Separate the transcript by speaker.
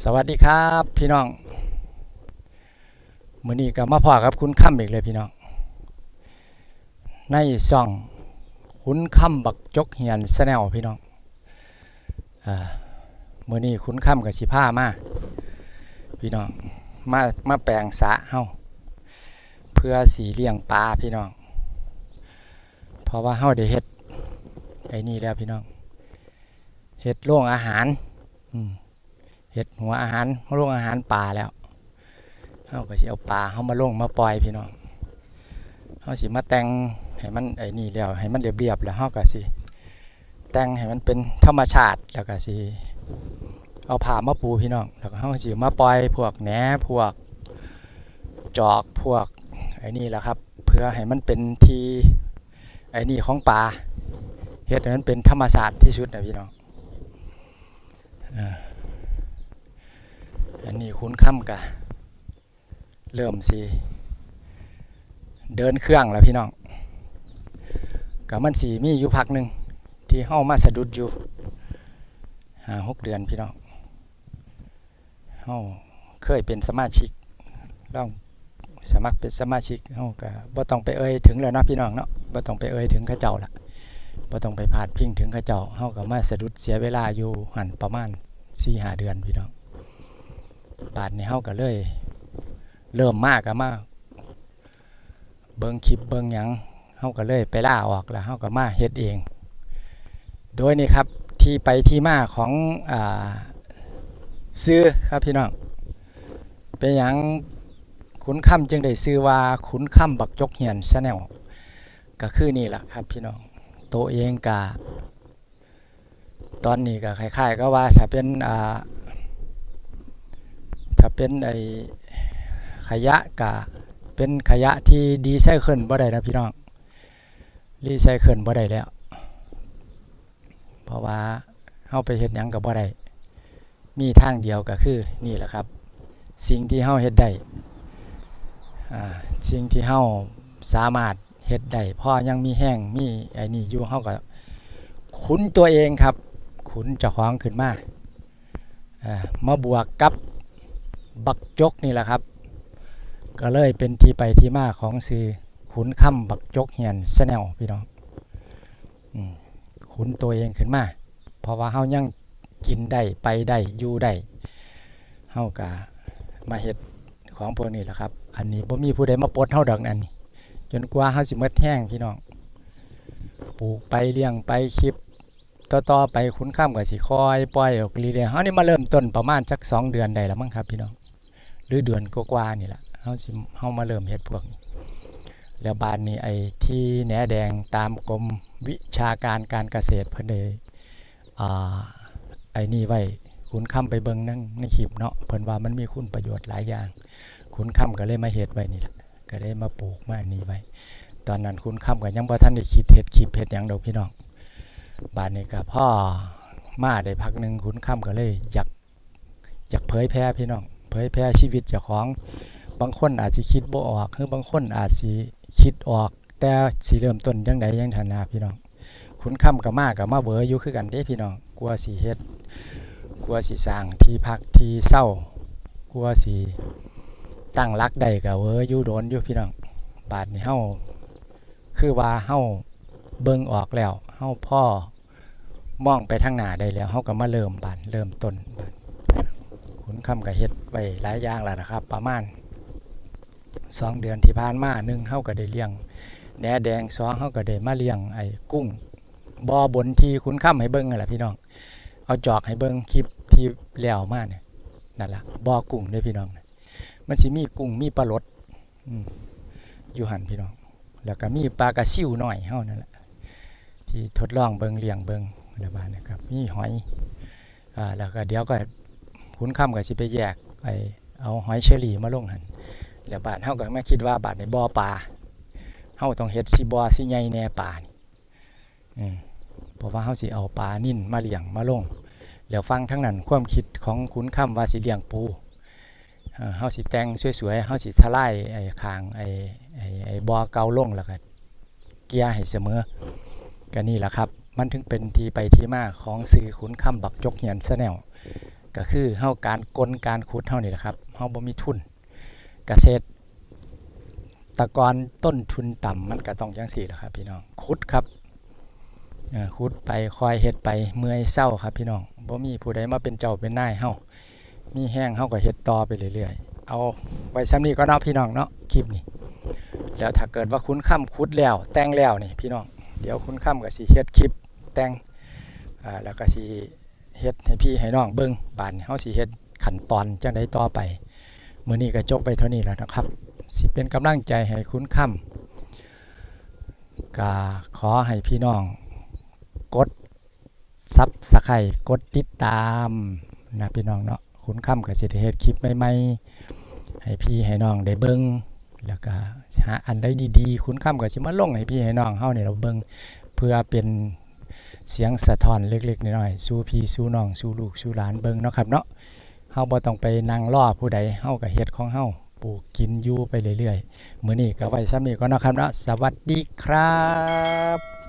Speaker 1: สวัสดีครับพี่น้องมื้อนี้ก็มาพอกับคุณค่ำอีกเลยพี่น้อง ในซ่องคุณค่ำบักจกเฮียนแนลพี่น้องอมื้อนี้คุณค่ำกับสิผ้ามาพี่น้องมามาแปลงสะเฮาเพื่อสีเลี้ยงปลาพี่น้อง เพราะว่าเฮาได้เฮ็ดไอ้นี่แล้วพี่น้องเฮ็ดโรงอาหารอืม เห็ดหัวอาหารมาลงอาหารปลาแล้วเขาก็สิเอาปลาเขามาลงมาปล่อยพี่น้องเขาสิมาแต่งให้มันไอ้นี่แล้วให้มันเรียบๆแล้วเขาก็สิแต่งให้มันเป็นธรรมชาติแล้วก็สิเอาผ้ามาปูพี่น้องแล้วก็เขาสิมาปล่อยพวกแหนพวกจอกพวกไอ้นี่แหละครับ เพื่อให้มันเป็นที่ไอ้นี่ของปลาเฮ็ดให้มันเป็นธรรมชาติที่สุดนะพี่น้องอั อันนี้คุ้นค่ำกะ เริ่มสิ เดินเครื่องแล้วพี่น้องกับมันสีมีอยู่พักหนึ่งที่เฮ้ามาสะดุดอยู่หาหกเดือนพี่น้องเฮ้าเคยเป็นสมาชิกลองสมัครเป็นสมาชิกเฮ้าก็บ่ต้องไปเอ่ยถึงแล้วนะพี่น้องเนาะบ่ต้องไปเอ่ยถึงข้าเจ้าละบ่ต้องไปพาดพิงถึงข้าเจ้าเฮ้าก็มาสะดุดเสียเวลาอยู่หันประมาณสี่หาเดือนพี่น้อง บาทนี้เฮาก็เลย เริ่มมากก็มาเบิ่งคลิปเบิ่งหยังเฮาก็เลยไปล่าออกแล้วเฮาก็มาเฮ็ดเอง โดยนี่ครับที่ไปที่มาของอ่าซื้อครับพี่น้องเป็นหยังขุนค่ำจึงได้ซื้อว่าขุนค่ำบักจกเหียนชาแนลก็คือนี่แหละครับพี่น้องตัวเองกะตอนนี้ก็คล้ายๆก็ว่าถ้าเป็นอ่า ถ้าเป็นไอ้ขยะกะเป็นขยะที่ดีไซเคิลบ่ได้นะพี่น้องรีไซเคิลบ่ได้แล้ว เพราะว่าเฮาไปเฮ็ดหยังก็บ่ได้มีทางเดียวก็คือนี่แหละครับ สิ่งที่เฮาเฮ็ดได้สิ่งที่เฮาสามารถเฮ็ดได้พอยังมีแห้งมีไอ้นี่อยู่เฮาก็ขุนตัวเองครับ ขุนเจ้าของขึ้นมาอ่ามาบวกกับ บักจกนี่แหละครับ ก็เลยเป็นที่ไปที่มาของซื้อขุนค่ำบักจกเฮียนชาแนลพี่น้องขุนตัวเองขึ้นมา เพราะว่าเฮายังกินได้ไปได้อยู่ได้เฮากะมาเฮ็ดของพวกนี้แหละครับ อันนี้บ่มีผู้ใดมาปลดเฮาดอกนั่นนี่จนกว่าเฮาสิมดแห้งพี่น้องปลูกไปเลี้ยงไปคลิปต่อๆไปคุ้นข้ามกับสิคอยปล่อยออกเรื่อยเฮานี่มาเริ่มต้นประมาณสักสองเดือนได้แล้วมั้งครับพี่น้อง รือเดือนกว่าๆนี่แหละเฮาสิเฮามาเริ่มเฮ็ดพวกนี้แล้วบานนี้ไอ้ที่แหนแดงตามกรมวิชาการการเกษตรเพิ่นได้อ่าไอ้นี่ไว้คุณค่ำไปเบิ่งนั่งในคลิปเนาะเพิ่นว่ามันมีคุณประโยชน์หลายอย่าง คุณค่ำก็เลยมาเฮ็ดไว้นี่แหละก็ได้มาปลูกมาอันนี้ไว้ ตอนนั้นคุณค่ำก็ยังบ่ทันได้คิดเฮ็ดคลิปเฮ็ดหยังดอกพี่น้องบานนี้ก็พ่อมาได้พักหนึ่งคุณค่ำก็เลยอยากอยากเผยแพร่พี่น้อง เผยแพร่ชีวิตเจ้าของ บางคนอาจสิคิดบ่ออกหรือบางคนอาจสิคิดออก แต่สิเริ่มต้นจังใดยังฐานาพี่น้องคุณค่ำก็มาก็มาเบอร์อยู่คือกันเด้พี่น้องกลัวสิเฮ็ดกลัวสิสร้างที่พักที่เศร้ากลัวสิตั้งรักได้ก็เวออยู่โดนอยู่พี่น้องบาดนี้เฮาคือว่าเฮาเบิ่งออกแล้วเฮาพ่อมองไปทางหน้าได้แล้วเฮาก็มาเริ่มบานเริ่มต้นบาน นคำก็เฮ็ดไว้หลายอย่างแล้วนะครับ ประมาณสองเดือนที่ผ่านมาหนึ่งเฮาก็ได้เลี้ยงแหนแดงสองเฮาก็ได้มาเลี้ยงไอ้กุ้งบ่อบนที่ขุนคำให้เบิ่งนั่นแหละพี่น้อง เอาจอกให้เบิ่งคลิปที่แล้วมาเนี่ยนั่นแหละบ่อกุ้งด้อพี่น้อง มันสิมีกุ้งมีปลาลดอยู่หันพี่น้อง แล้วก็มีปลากระซิวหน่อยเฮานั่นแหละที่ทดลองเบิ้งเลี้ยงเบิ้งอะไรบ้างนะครับมีหอยอ่าแล้วก็เดี๋ยวก็ คุ้นค่ำก็สิไปแยกไปเอาหอยเชอรี่มาลงหันแล้วบาดเฮาก็มาคิดว่าบาดในบ่อปลาเฮาต้องเฮ็ดสิบ่อสิใหญ่แน่ปลานี่อืมเพราะว่าเฮาสิเอาปลานิ่นมาเลี้ยงมาลงแล้วฟังทั้งนั้นความคิดของคุ้นค่ำว่าสิเลี้ยงปูเอ่อเฮาสิแต่งสวยๆเฮาสิทลายไอ้คางไอ้ไอ้ไอ้บอเกาลงแล้วก็เกียร์ให้เสมอก็นี่แหละครับ มันถึงเป็นที่ไปที่มาของสื่อขุนคำบักจกเหียนแนล ก็คือเฮาการกลการขุดเฮานี่แหละครับเฮาบ่มีทุนเกษตรตะกอนต้นทุนต่ำมันก็ต้องจังซี่แหละครับพี่น้องขุดครับขุดไปคอยเฮ็ดไปเมื่อยเศร้าครับพี่น้องบ่มีผู้ใดมาเป็นเจ้าเป็นนายเฮามีแห้งเฮาก็เฮ็ดต่อไปเรื่อยๆเอาไว้ซ้ำนี้ก็เนาะพี่น้องเนาะคลิปนี้แล้วถ้าเกิดว่าคุณค่ำคุดแล้วแต่งแล้วนี่พี่น้องเดี๋ยวคุณค่ำก็สิเฮ็ดคลิปแต่งอ่าแล้วก็สิ เฮ็ดให้พี่ให้น้องเบิ่งบานเฮาสิเฮ็ดขั้นตอนจังไดต่อไปมื้อนี้ก็จบไปเท่านี้แล้วนะครับ สิเป็นกำลังใจให้คุณค่ำก็ขอให้พี่น้องกดซับสไครกดติดตามนะพี่น้องเนาะคุณค่ำก็สิได้เฮ็ดคลิปใหม่ๆให้พี่ให้น้องได้เบิ่งแล้วก็หาอันใดดีๆ คุณค่ำก็สิมาลงให้พี่ให้น้องเฮานี่เราเบิ่งเพื่อเป็น เสียงสะท้อนเล็กๆน้อยๆสู่พี่สู่น้องสู่ลูกสู่หลานเบิ่งเนาะครับเนาะเฮาบ่ต้องไปนั่งล่อผู้ใดเฮาก็เฮ็ดของเฮาปลูกกินอยู่ไปเรื่อยๆมื้อนี้ก็ไว้ซ้ำนี้ก่อนเนาะครับเนาะสวัสดีครับ